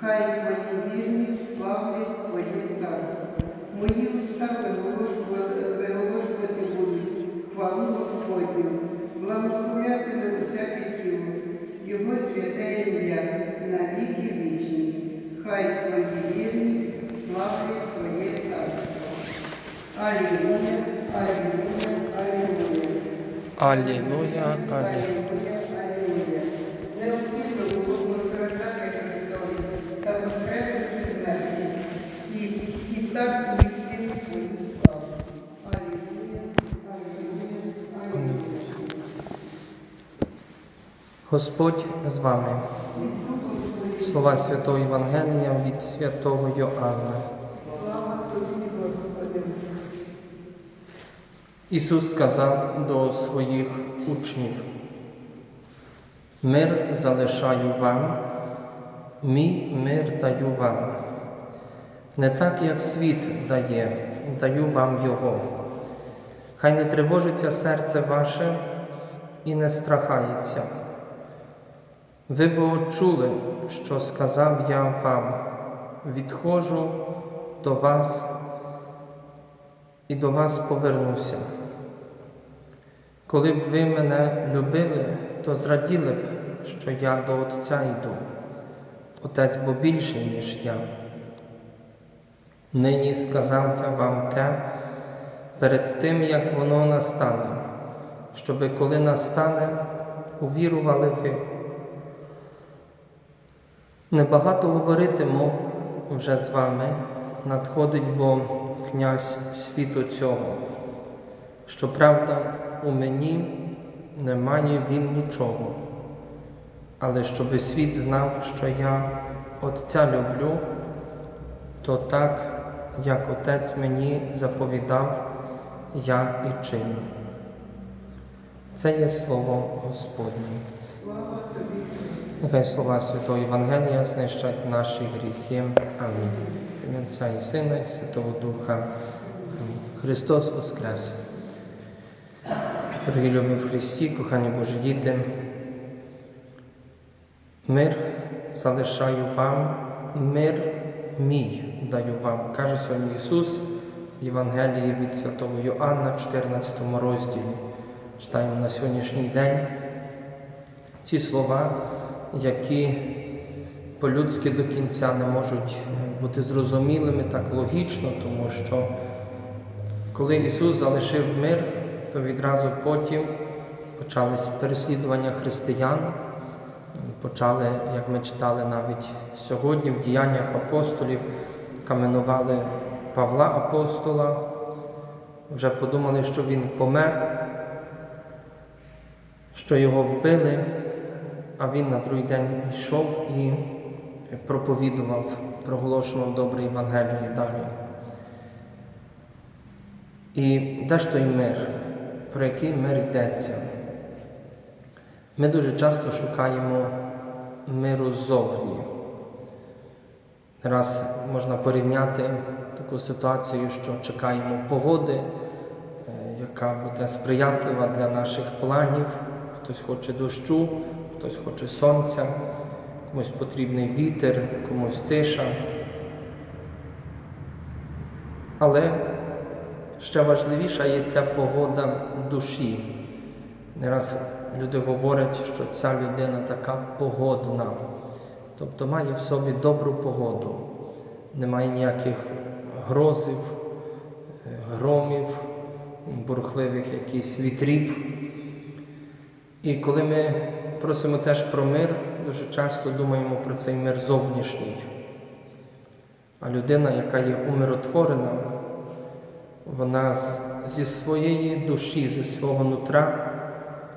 Хай твої вірні славлять Твоє царство. Мої уста виголошувати будуть хвалу Господню, благословлятиме усяке тіло, Його святе ім'я на віки вічні. Хай твої вірні славлять Твоє царство. Алілуя, алілуя, алілуя. Алілуя, алілуя. Господь з вами. Слова Святого Євангелія від святого Йоанна. Ісус сказав до своїх учнів: Мир залишаю вам, мій мир даю вам. Не так, як світ дає, даю вам Його. Хай не тривожиться серце ваше і не страхається. Ви бо чули, що сказав я вам, відходжу до вас і до вас повернуся. Коли б ви мене любили, то зраділи б, що я до Отця йду. Отець бо більший, ніж я. Нині сказав я вам те перед тим, як воно настане, щоби коли настане, увірували ви. Небагато говоритиму вже з вами, надходить бо князь світу цього. Щоправда, у мені немає він нічого, але щоби світ знав, що я Отця люблю, то так, як Отець мені заповідав, я і чиню. Це є слово Господнє. Нехай слова Святого Євангелія знищать наші гріхи. Амінь. Отця і Сина, і Святого Духа. Амінь. Христос Воскрес. Дорогі любі в Христі, кохані Божі діти, мир залишаю вам, мир мій даю вам, каже сьогодні Ісус в Євангелії від Святого Йоанна, 14 розділі. Читаємо на сьогоднішній день ці слова, які по-людськи до кінця не можуть бути зрозумілими так логічно, тому що коли Ісус залишив мир, то відразу потім почались переслідування християн, почали, як ми читали навіть сьогодні, в діяннях апостолів, каменували Павла апостола, вже подумали, що він помер, що його вбили, а він на другий день йшов і проповідував, проголошував добре Євангеліє далі. І де ж той мир? Про який мир йдеться? Ми дуже часто шукаємо миру ззовні. Раз можна порівняти таку ситуацію, що чекаємо погоди, е, яка буде сприятлива для наших планів. Хтось хоче дощу, хтось хоче сонця, комусь потрібний вітер, комусь тиша. Але ще важливіша є ця погода душі. Не раз люди говорять, що ця людина така погодна, тобто має в собі добру погоду, немає ніяких грозів, громів, бурхливих якихось вітрів. І коли ми просимо теж про мир, дуже часто думаємо про цей мир зовнішній. А людина, яка є умиротворена, вона зі своєї душі, зі свого нутра,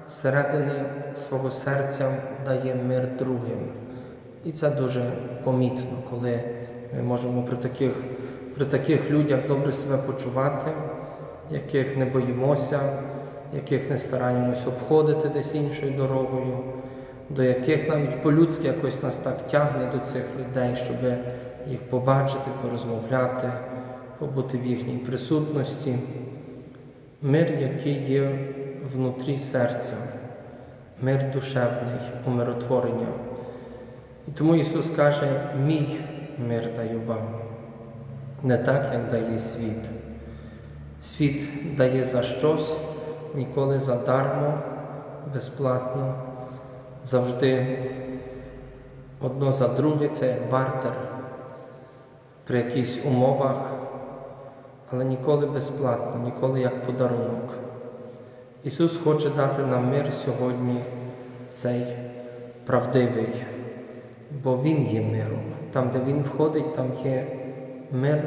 зсередини свого серця дає мир другим. І це дуже помітно, коли ми можемо при таких, при таких людях добре себе почувати, яких не боїмося, яких не стараємось обходити десь іншою дорогою, до яких навіть по-людськи якось нас так тягне до цих людей, щоб їх побачити, порозмовляти, побути в їхній присутності. Мир, який є внутрі серця, мир душевний, умиротворення. І тому Ісус каже, мій мир даю вам, не так, як дає світ. Світ дає за щось, ніколи задармо, безплатно, завжди одно за друге це як бартер при якихось умовах, але ніколи безплатно, ніколи як подарунок. Ісус хоче дати нам мир сьогодні, цей правдивий, бо Він є миром. Там, де Він входить, там є мир.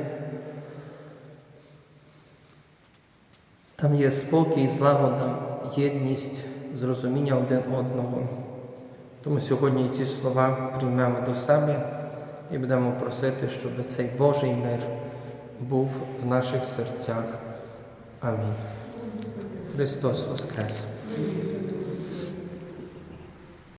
Там є спокій, злагода, єдність, зрозуміння один одного. Тому сьогодні ці слова приймемо до себе і будемо просити, щоб цей Божий мир був в наших серцях. Амінь. Христос Воскрес!